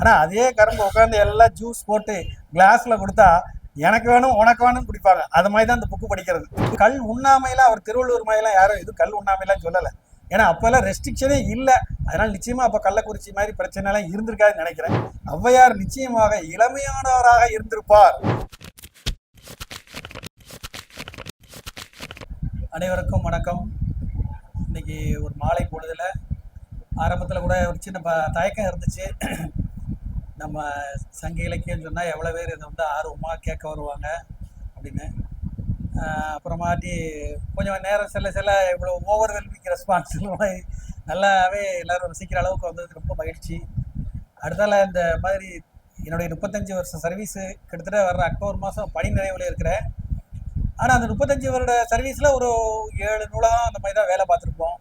ஆனால் அதே கரும்பு உட்காந்து எல்லாம் ஜூஸ் போட்டு கிளாஸில் கொடுத்தா எனக்கு வேணும் உனக்கு வேணும் குடிப்பாங்க. அது மாதிரி தான் இந்த புக்கு படிக்கிறது. கல் உண்ணாமையெல்லாம் அவர் திருவள்ளூர் மாதிரிலாம் யாரும் இது கல் உண்ணாமையெல்லாம் சொல்லலை. ஏன்னா அப்போல்லாம் ரெஸ்ட்ரிக்ஷனே இல்லை. அதனால் நிச்சயமாக அப்போ கள்ளக்குறிச்சி மாதிரி பிரச்சனைலாம் இருந்திருக்காதுன்னு நினைக்கிறேன். ஔவையார் நிச்சயமாக இளமையானவராக இருந்திருப்பார். அனைவருக்கும் வணக்கம். இன்னைக்கு ஒரு மாலை பொழுதில் ஆரம்பத்தில் கூட ஒரு சின்ன ப தயக்கம் இருந்துச்சு. நம்ம சங்க இலக்கியம் சொன்னால் எவ்வளோ பேர் இதை வந்து ஆர்வமாக கேட்க வருவாங்க அப்படின்னு. அப்புறமாட்டி கொஞ்சம் நேரம் செல்ல செல்ல இவ்வளோ ஓவர் வெல்மிங் ரெஸ்பான்ஸ் நல்லாவே எல்லோரும் ரசிக்கிற அளவுக்கு வந்தது ரொம்ப மகிழ்ச்சி. அடுத்தால இந்த மாதிரி என்னுடைய முப்பத்தஞ்சு வருஷம் சர்வீஸு கிட்டத்தட்ட வர்ற அக்டோபர் மாதம் பணி நிறைவில் இருக்கிறேன். ஆனால் அந்த முப்பத்தஞ்சு வருட சர்வீஸில் ஒரு ஏழு நூலகம் அந்த மாதிரி தான் வேலை பார்த்துருப்போம்.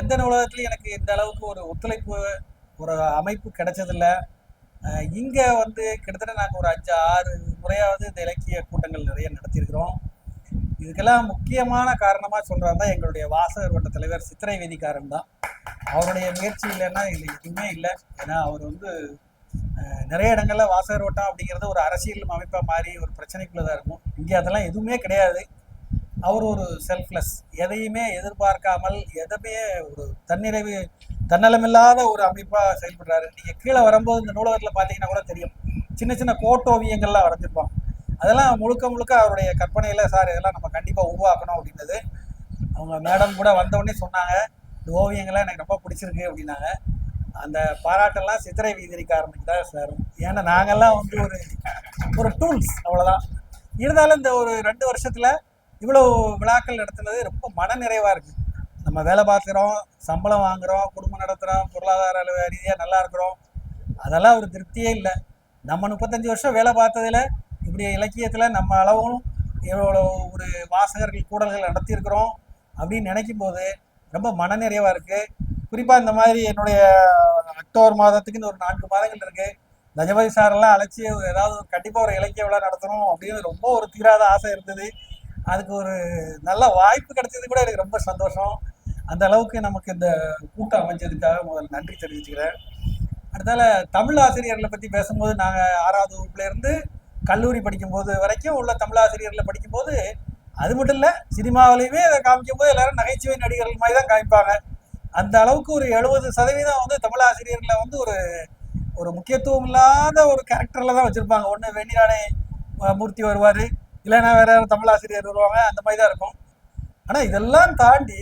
எந்த நூலகத்துலையும் எனக்கு இந்த அளவுக்கு ஒரு ஒத்துழைப்பு ஒரு அமைப்பு கிடைச்சதில்ல. இங்கே வந்து கிட்டத்தட்ட நாங்கள் ஒரு அஞ்சு ஆறு முறையாவது இந்த இலக்கிய கூட்டங்கள் நிறைய நடத்தியிருக்கிறோம். இதுக்கெல்லாம் முக்கியமான காரணமாக சொல்கிறது தான் எங்களுடைய வாசகர் வட்ட தலைவர் சித்திரை வேதிக்காரன் தான். அவருடைய முயற்சி இல்லைன்னா இதில் எதுவுமே இல்லை. ஏன்னா அவர் வந்து நிறைய இடங்களில் வாசகர் வட்டம் அப்படிங்கிறது ஒரு அரசியல் அமைப்பாக மாறி ஒரு பிரச்சனைக்குள்ளே தான் இருக்கும். இங்கே அதெல்லாம் எதுவுமே கிடையாது. அவர் ஒரு செல்ஃப்லெஸ் எதையுமே எதிர்பார்க்காமல் எதுவுமே ஒரு தன்னிறைவு தன்னலமில்லாத ஒரு அமைப்பாக செயல்படுறாரு. நீங்கள் கீழே வரும்போது இந்த நூலகத்தில் பார்த்தீங்கன்னா கூட தெரியும். சின்ன சின்ன கோட்டோவியங்கள்லாம் வரைஞ்சிருப்பான் அதெல்லாம் முழுக்க முழுக்க அவருடைய கற்பனையில் சார் இதெல்லாம் நம்ம கண்டிப்பாக உருவாக்கணும் அப்படின்னது அவங்க மேடம் கூட வந்த சொன்னாங்க இந்த ஓவியங்கள்லாம் எனக்கு ரொம்ப பிடிச்சிருக்கு அப்படின்னாங்க. அந்த பாராட்டெல்லாம் சித்திரை வீதிரிக்காரனுக்கு தான் சேரும் ஏன்னா நாங்கெல்லாம் வந்து ஒரு ஒரு டூல்ஸ் அவ்வளோதான் இருந்தாலும் இந்த ஒரு ரெண்டு வருஷத்துல இவ்வளோ விழாக்கள் நடத்துனது ரொம்ப மன நிறைவாக இருக்குது நம்ம வேலை பார்க்குறோம் சம்பளம் வாங்குகிறோம் குடும்பம் நடத்துகிறோம் பொருளாதார ரீதியாக நல்லா இருக்கிறோம். அதெல்லாம் ஒரு திருப்தியே இல்லை. நம்ம முப்பத்தஞ்சு வருஷம் வேலை பார்த்ததுல இப்படி இலக்கியத்தில் நம்ம அளவும் எவ்வளோ ஒரு வாசகர்கள் கூடல்கள் நடத்தியிருக்கிறோம் அப்படின்னு நினைக்கும் போது ரொம்ப மனநிறைவாக இருக்குது குறிப்பாக இந்த மாதிரி என்னுடைய அக்டோபர் மாதத்துக்கு இந்த ஒரு நான்கு மாதங்கள் இருக்குது கஜபதி சாரெல்லாம் அழைச்சி ஏதாவது கண்டிப்பாக ஒரு இலக்கிய விழா நடத்தணும் அப்படின்னு ரொம்ப ஒரு தீராத ஆசை இருந்தது. அதுக்கு ஒரு நல்ல வாய்ப்பு கிடைச்சது கூட எனக்கு ரொம்ப சந்தோஷம். அந்த அளவுக்கு நமக்கு இந்த கூட்டம் அமைஞ்சதுக்காக முதல்ல நன்றி தெரிவிச்சுக்கிறேன். அடுத்தால தமிழ் ஆசிரியர்களை பற்றி பேசும்போது நாங்கள் ஆறாவது வகுப்புல இருந்து கல்லூரி படிக்கும்போது வரைக்கும் உள்ள தமிழ் ஆசிரியர்களை படிக்கும்போது அது மட்டும் இல்லை சினிமாவிலையுமே அதை காமிக்கும் போது எல்லாரும் நகைச்சுவை நடிகர்கள் மாதிரி தான் காமிப்பாங்க. அந்த அளவுக்கு ஒரு எழுபது சதவீதம் வந்து தமிழ் ஆசிரியர்களை வந்து ஒரு ஒரு முக்கியத்துவம் இல்லாத ஒரு கேரக்டர்ல தான் வச்சிருப்பாங்க. ஒன்று வெண்ணிராடை மூர்த்தி வருவார் இல்லைன்னா வேற யாரும் தமிழ் ஆசிரியர் வருவாங்க அந்த மாதிரி தான் இருக்கும். ஆனால் இதெல்லாம் தாண்டி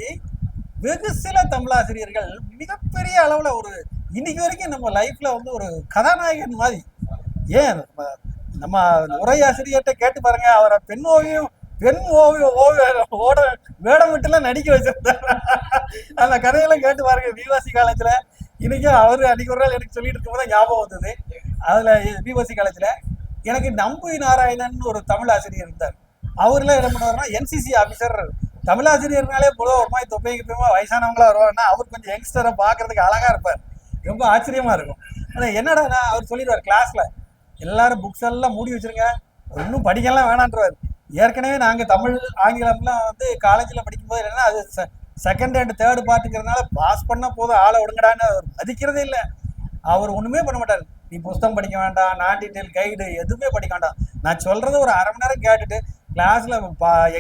வெகு சில தமிழ் ஆசிரியர்கள் மிகப்பெரிய அளவில் ஒரு இன்னைக்கு வரைக்கும் நம்ம லைஃப்ல வந்து ஒரு கதாநாயகன் மாதிரி. ஏன் நம்ம உரையாசிரியர்கிட்ட கேட்டு பாருங்க அவரை பெண் ஓவியம் பெண் ஓவியம் ஓவியம் ஓட வேடம் விட்டுலாம் நடிக்க வச்சிருந்தாரு. அந்த கதையெல்லாம் கேட்டு பாருங்க விவாசி காலேஜில் இன்னைக்கு அவர் அன்னைக்கு ஒரு நாள் எனக்கு சொல்லிட்டு இருக்கும்போது ஞாபகம் வந்தது. அதில் விவாசி காலேஜில் எனக்கு நம்பு நாராயணன் ஒரு தமிழ் ஆசிரியர் இருந்தார். அவர்லாம் என்ன பண்ணுவாருன்னா என்சிசி ஆஃபீஸர் தமிழ் ஆசிரியர்னாலே பொதுவாக ஒரு மாதிரி தொப்பை கிப்பையுமா வயசானவங்களா வருவாருன்னா அவர் கொஞ்சம் யங்ஸ்டரை பார்க்கறதுக்கு அழகா இருப்பார். ரொம்ப ஆச்சரியமா இருக்கும். ஆனால் என்னடா அவர் சொல்லிடுவார் கிளாஸ்ல எல்லாரும் புக்ஸ் எல்லாம் மூடி வச்சிருங்க. ஒன்றும் படிக்கலாம் வேணான்றவர். ஏற்கனவே நாங்கள் தமிழ் ஆங்கிலம்லாம் வந்து காலேஜில் படிக்கும்போது என்னன்னா அது செகண்ட் அண்ட் தேர்டு பார்ட்டுங்கிறதுனால பாஸ் பண்ணால் போதும் ஆளை விடுங்கடான்னு அவர் மதிக்கிறதே இல்லை. அவர் ஒன்றுமே பண்ண மாட்டார். நீ புஸ்தகம் படிக்க வேண்டாம் நான் டீட்டெயில் கைடு எதுவுமே படிக்க வேண்டாம். நான் சொல்கிறது ஒரு அரை மணி நேரம் கேட்டுட்டு கிளாஸ்ல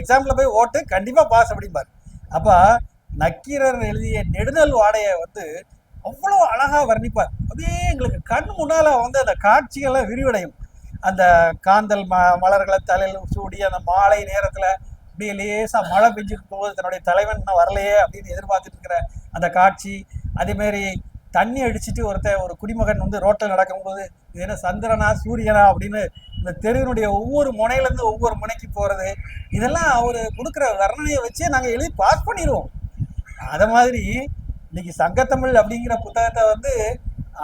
எக்ஸாம்ல போய் ஓட்டு கண்டிப்பா பாஸ் அப்படிம்பார். அப்ப நக்கீரர் எழுதிய நெடுநல் வாடையை வந்து அவ்வளோ அழகா வர்ணிப்பார். அப்படியே எங்களுக்கு கண் முன்னால வந்து அந்த காட்சிகள்லாம் விரிவடையும். அந்த காந்தல் ம மலர்களை தலையில் சூடி அந்த மாலை நேரத்துல அப்படியே லேசா மழை பெஞ்சிட்டு போது தன்னுடைய தலைவன் இன்னும் வரலையே அப்படின்னு எதிர்பார்த்துட்டு இருக்கிற அந்த காட்சி. அதே மாதிரி தண்ணி அடிச்சுட்டு ஒருத்தன் ஒரு குடிமகன் வந்து ரோட்டில் நடக்கும்போது இது என்ன சந்திரனா சூரியனா அப்படின்னு இந்த தெருவினுடைய ஒவ்வொரு முனையிலேருந்து ஒவ்வொரு முனைக்கு போகிறது இதெல்லாம் அவர் கொடுக்குற வர்ணனையை வச்சே நாங்கள் எழுதி பாஸ் பண்ணிடுவோம் அதை மாதிரி இன்னைக்கு சங்கத்தமிழ் அப்படிங்கிற புத்தகத்தை வந்து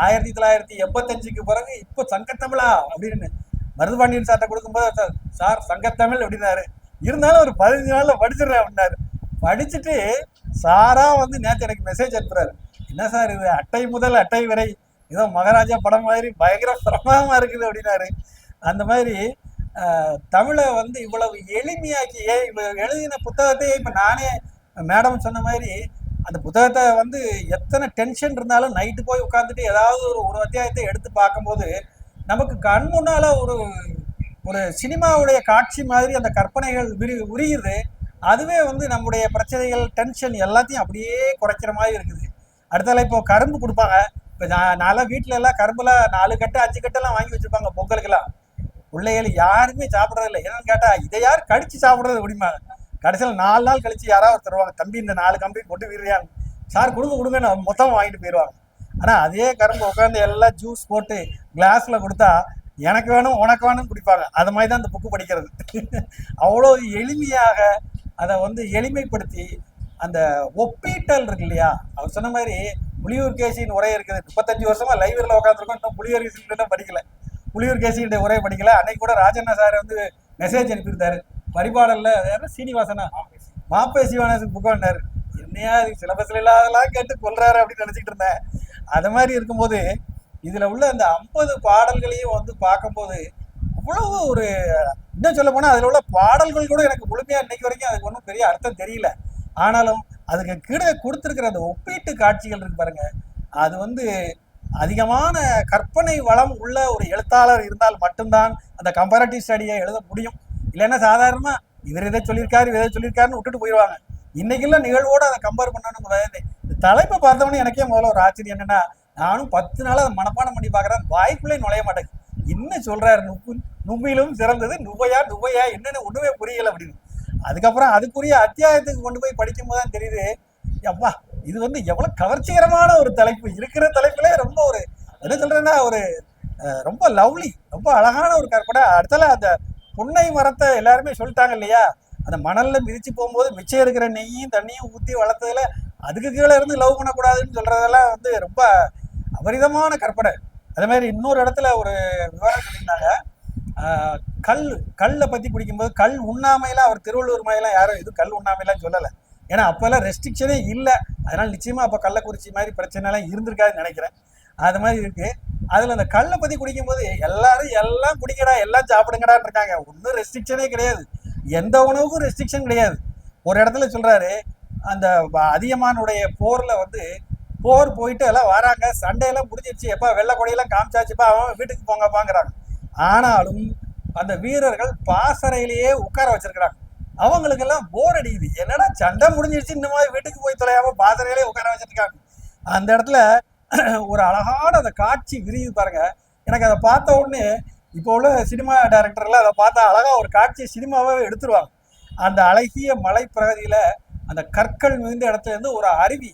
ஆயிரத்தி தொள்ளாயிரத்தி எண்பத்தஞ்சுக்கு பிறகு இப்போ சங்கத்தமிழா அப்படின்னு மருதுபாண்டியன் சார்ட்ட கொடுக்கும்போது சார், சங்கத்தமிழ் அப்படின்னாரு. இருந்தாலும் ஒரு பதினஞ்சு நாளில் படிச்சிடுறேன் அப்படின்னாரு. படிச்சுட்டு சாரா வந்து நேற்று எனக்கு மெசேஜ் அனுப்புறாரு. என்ன சார் இது அட்டை முதல் அட்டை வரை? ஏதோ மகாராஜா படம் மாதிரி பயங்கர பிரமாதமாக இருக்குது அப்படின்னாரு. அந்த மாதிரி தமிழை வந்து இவ்வளவு எளிமையாக்கி ஏன் எழுதின புத்தகத்தையே இப்போ நானே மேடம் சொன்ன மாதிரி அந்த புத்தகத்தை வந்து எத்தனை டென்ஷன் இருந்தாலும் நைட்டு போய் உட்காந்துட்டு ஏதாவது ஒரு ஒரு அத்தியாயத்தை எடுத்து பார்க்கும்போது நமக்கு கண் முன்னால ஒரு ஒரு சினிமாவுடைய காட்சி மாதிரி அந்த கற்பனைகள் விரி உரியுது. அதுவே வந்து நம்முடைய பிரச்சனைகள் டென்ஷன் எல்லாத்தையும் அப்படியே குறைக்கிற மாதிரி இருக்குது. அடுத்தால இப்போ கரும்பு கொடுப்பாங்க. இப்போ நான் நான்லாம் வீட்டில எல்லாம் நாலு கட்டு அஞ்சு கட்டெல்லாம் வாங்கி வச்சுருப்பாங்க பொங்கலுக்கெல்லாம். பிள்ளைகள் யாருமே சாப்பிட்றதில்ல. என்னன்னு கேட்டால் இதை யார் கடிச்சு சாப்பிட்றது முடியுமா? கடைசியில் நாலு நாள் கழிச்சு யாராவது தருவாங்க தம்பி இந்த நாலு கம்பி கொண்டு வீரியாங்க சார் கொடுங்க கொடுங்க மொத்தமாக வாங்கிட்டு போயிடுவாங்க. ஆனால் அதே கரும்பு உட்காந்து எல்லாம் ஜூஸ் போட்டு கிளாஸில் கொடுத்தா எனக்கு வேணும் உனக்கு வேணும் குடிப்பாங்க. அது மாதிரி தான் அந்த புக்கு படிக்கிறது. அவ்வளோ எளிமையாக அதை வந்து எளிமைப்படுத்தி அந்த ஒப்பீட்டல் இருக்கு இல்லையா? அவர் சொன்ன மாதிரி புலியூர் கேசின்னு உரை இருக்குது. முப்பத்தஞ்சு வருஷமா லைப்ரரியில் உட்காந்துருக்கோம் இன்னும் புலியூர் கேசின்னு படிக்கல. புலியூர் கேசியுடைய உரையை படிக்கல. அன்னைக்கு கூட ராஜண்ணா சார் வந்து மெசேஜ் அனுப்பியிருந்தாரு. பரிபாடல்ல யாரு சீனிவாசனா மாப்பே சிவானேசன் புக்காண்டாரு என்னையா சிலபஸ்ல இல்லாதெல்லாம் கேட்டு கொள்றாரு அப்படின்னு நினைச்சிட்டு இருந்தேன். அது மாதிரி இருக்கும்போது இதுல உள்ள அந்த ஐம்பது பாடல்களையும் வந்து பார்க்கும்போது அவ்வளவு ஒரு இன்னும் சொல்ல போனா அதுல உள்ள பாடல்கள் கூட எனக்கு முழுமையா இன்னைக்கு வரைக்கும் அதுக்கு ஒன்றும் பெரிய அர்த்தம் தெரியல. ஆனாலும் அதுக்கு கீழே கொடுத்துருக்கிற அந்த ஒப்பீட்டு காட்சிகள் இருக்கு பாருங்க. அது வந்து அதிகமான கற்பனை வளம் உள்ள ஒரு எழுத்தாளர் இருந்தால் மட்டும்தான் அந்த கம்பேரட்டிவ் ஸ்டடியை எழுத முடியும். இல்லைன்னா சாதாரணமா இவர் இதை சொல்லியிருக்காரு இதை சொல்லியிருக்காருன்னு விட்டுட்டு போயிடுவாங்க. இன்னைக்குள்ள நிகழ்வோடு அதை கம்பேர் பண்ணணும் இந்த தலைப்பை பார்த்தவொடனே எனக்கே முதல்ல ஒரு ஆச்சரியம் என்னன்னா நானும் பத்து நாள் அதை மனப்பாடம் பண்ணி பார்க்குறேன். வாய்ப்புள்ளே நுழைய மாட்டேங்குது. என்ன சொல்றாரு நுப்பு நும்மிலும் சிறந்தது நுவையா நுவையா என்னன்னு ஒண்ணுமே புரியல அப்படின்னு. அதுக்கப்புறம் அதுக்குரிய அத்தியாயத்துக்கு கொண்டு போய் படிக்கும் போது தான் தெரியுது அப்பா இது வந்து எவ்வளவு கவர்ச்சிகரமான ஒரு தலைப்பு. இருக்கிற தலைப்புல ரொம்ப ஒரு என்ன சொல்றேன்னா ஒரு ரொம்ப லவ்லி ரொம்ப அழகான ஒரு கற்பனை அடுத்தால அந்த புன்னை மரத்தை எல்லாருமே சொல்லிட்டாங்க இல்லையா? அந்த மணல்ல மிதிச்சு போகும்போது மிச்சம் இருக்கிற நெய்யும் தண்ணியும் ஊத்தி வளர்த்ததுல அதுக்கு கீழே இருந்து லவ் பண்ணக்கூடாதுன்னு சொல்றதெல்லாம் வந்து ரொம்ப அபரிதமான கற்பனை அதே மாதிரி இன்னொரு இடத்துல ஒரு விவரம் சொல்லியிருந்தாங்க. கல் கல்லை பத்தி பிடிக்கும்போது கல் உண்ணாமையெல்லாம் அவர் திருவள்ளூர் மாதிரிலாம் யாரும் இது கல் உண்ணாமையெல்லாம் சொல்லலை. ஏன்னா அப்போல்லாம் ரெஸ்ட்ரிக்ஷனே இல்லை. அதனால் நிச்சயமாக அப்போ கள்ளக்குறிச்சி மாதிரி பிரச்சனைலாம் இருந்திருக்காதுன்னு நினைக்கிறேன். அது மாதிரி இருக்குது அதில் அந்த கல்லை பற்றி குடிக்கும்போது எல்லாரும் எல்லாம் குடிக்கடா எல்லாம் சாப்பிடுங்கடான்னு இருக்காங்க. ஒன்றும் ரெஸ்ட்ரிக்ஷனே கிடையாது. எந்த உணவுக்கும் ரெஸ்ட்ரிக்ஷன் கிடையாது. ஒரு இடத்துல சொல்கிறாரு அந்த வ- அதியமானுடைய போரில் வந்து போர் போயிட்டு எல்லாம் வராங்க. சண்டையெல்லாம் முடிஞ்சிருச்சு. எப்பா வெள்ளை கொடையெல்லாம் காமிச்சாச்சுப்பா அவன் வீட்டுக்கு போங்கப்பாங்கிறாங்க. ஆனாலும் அந்த வீரர்கள் பாசறையிலேயே உட்கார வச்சிருக்கிறாங்க. அவங்களுக்கெல்லாம் போர் அடிக்குது. என்னடா சண்டை முடிஞ்சிருச்சு இந்த மாதிரி வீட்டுக்கு போய் தொலையாம பாசறையிலே உட்கார வச்சிருக்காங்க. அந்த இடத்துல ஒரு அழகான அந்த காட்சி விரியுது பாருங்க. எனக்கு அதை பார்த்த உடனே இப்போ உள்ள சினிமா டைரக்டர்லாம் அதை பார்த்தா அழகா ஒரு காட்சியை சினிமாவே எடுத்துருவாங்க. அந்த அழகிய மலை பிரகதியில அந்த கற்கள் மிகுந்த இடத்துல இருந்து ஒரு அருவி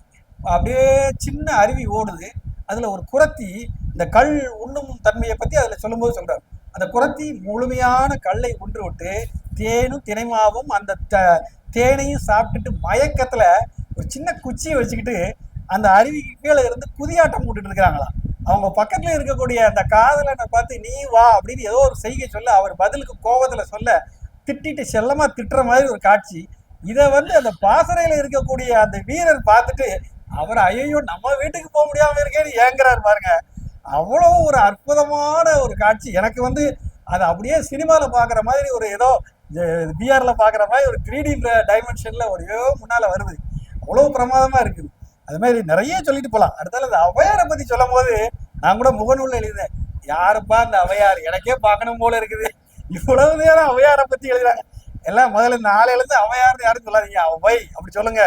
அப்படியே சின்ன அருவி ஓடுது. அதுல ஒரு குரத்தி இந்த கல் உண்ணும் தன்மையை பத்தி அதுல சொல்லும்போது சொல்றாரு. அந்த குரத்தி முழுமையான கல்லை உண்டு விட்டு தேனும் தினைமாவும் அந்த த- தேனையும் சாப்பிட்டுட்டு மயக்கத்துல ஒரு சின்ன குச்சியை வச்சுக்கிட்டு அந்த அருவிக்கு கீழே இருந்து குதியாட்டம் போட்டுட்டு இருக்கிறாங்களாம். அவங்க பக்கத்துல இருக்கக்கூடிய அந்த காதலனை பார்த்து நீ வா அப்படின்னு ஏதோ ஒரு செய்கை சொல்ல அவர் பதிலுக்கு கோபத்துல சொல்ல திட்டிட்டு செல்லமா திட்டுற மாதிரி ஒரு காட்சி. இதை வந்து அந்த பாசறையில இருக்கக்கூடிய அந்த வீரர் பார்த்துட்டு அவர் ஐயோ நம்ம வீட்டுக்கு போக முடியாம இருக்கேன்னு ஏங்குறாரு பாருங்க. அவ்வளவு ஒரு அற்புதமான ஒரு காட்சி. எனக்கு வந்து அது அப்படியே சினிமால பாக்குற மாதிரி ஒரு ஏதோ பிஆர்ல பாக்குற மாதிரி ஒரு த்ரீ டி டைமென்ஷன்ல ஒரு ஏதோ முன்னால வருது. அவ்வளவு பிரமாதமா இருக்குது. அது மாதிரி நிறைய சொல்லிட்டு போலாம். அடுத்தால அந்த அவையாரை பத்தி சொல்லும் போது நான் கூட முகநூலில் எழுதினேன். யாருப்பா அந்த அவையார்? எனக்கே பார்க்கணும் போல இருக்குது. இவ்வளவு நேரம் அவையாரை பத்தி எழுதுறாங்க. எல்லாம் முதல்ல இந்த ஆளையிலேருந்து அவையார்னு யாரும் சொல்லாதீங்க. அவை அப்படி சொல்லுங்க.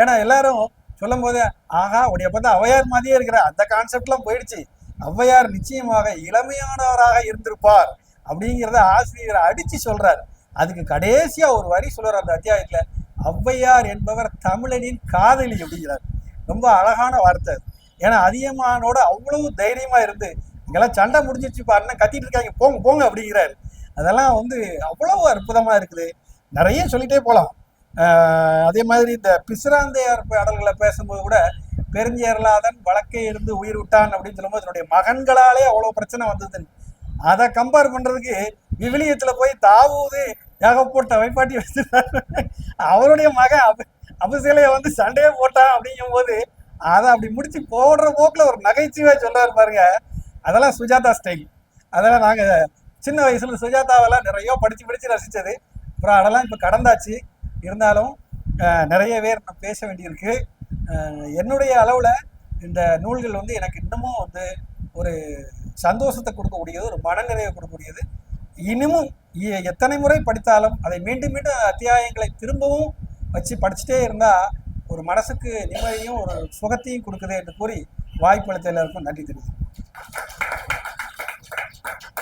ஏன்னா எல்லாரும் சொல்லும் போது ஆஹா உடைய பார்த்தா அவையார் மாதிரியே இருக்கிற அந்த கான்செப்ட்லாம் போயிடுச்சு. ஔவையார் நிச்சயமாக இளமையானவராக இருந்திருப்பார். அப்படிங்கிறத ஆசிரியர் அடிச்சு சொல்றார். அதுக்கு கடைசியா ஒரு வரி சொல்றார் அந்த அத்தியாயத்துல ஔவையார் என்பவர் தமிழனின் காதலி அப்படிங்கிறார். ரொம்ப அழகான வார்த்தை ஏன்னா அதியமானோட அவ்வளவு தைரியமா இருந்து இங்கெல்லாம் சண்டை முடிஞ்சிருச்சு பாருன்னு கத்திட்டு இருக்காங்க போங்க போங்க அப்படிங்கிறாரு. அதெல்லாம் வந்து அவ்வளவு அற்புதமா இருக்குது. நிறைய சொல்லிட்டே போகலாம் அதே மாதிரி இந்த பிசிராந்தையார் பாடல்களை பேசும்போது கூட பெருஞ்சேரலாதன் வழக்கை இருந்து உயிர் விட்டான் அப்படின்னு சொல்லும்போது தன்னுடைய மகன்களாலே அவ்வளவு பிரச்சனை வந்ததுன்னு அதை கம்பேர் பண்ணுறதுக்கு விவிலியத்தில் போய் தாவூது ஏகப்பட்ட வைப்பாட்டி வச்சிருந்தார் அவருடைய மகன் அபு அபுசேலைய வந்து சண்டையே போட்டான் அப்படிங்கும் போது அதை அப்படி முடிச்சு போடுற போக்கில் ஒரு நகைச்சுவை சொல்றாரு பாருங்க. அதெல்லாம் சுஜாதா ஸ்டைல் அதெல்லாம் நாங்கள் சின்ன வயசுல சுஜாதாவெல்லாம் நிறைய படித்து படித்து ரசித்தது அப்புறம் அதெல்லாம் இப்போ கடந்தாச்சு. இருந்தாலும் நிறைய பேர் நான் பேச வேண்டியிருக்கு. என்னுடைய அளவில் இந்த நூல்கள் வந்து எனக்கு இன்னமும் வந்து ஒரு சந்தோஷத்தை கொடுக்கக்கூடியது ஒரு மனநிறைவை கொடுக்கக்கூடியது. இனிமும் எ- எத்தனை முறை படித்தாலும் அதை மீண்டும் மீண்டும் அத்தியாயங்களை திரும்பவும் வச்சு படிச்சுட்டே இருந்தால் ஒரு மனசுக்கு நிம்மதியும் ஒரு சுகத்தையும் கொடுக்குது என்று கூறி வாய்ப்பு அளித்த எல்லாருக்கும் நன்றி தெரிவிக்கிறேன்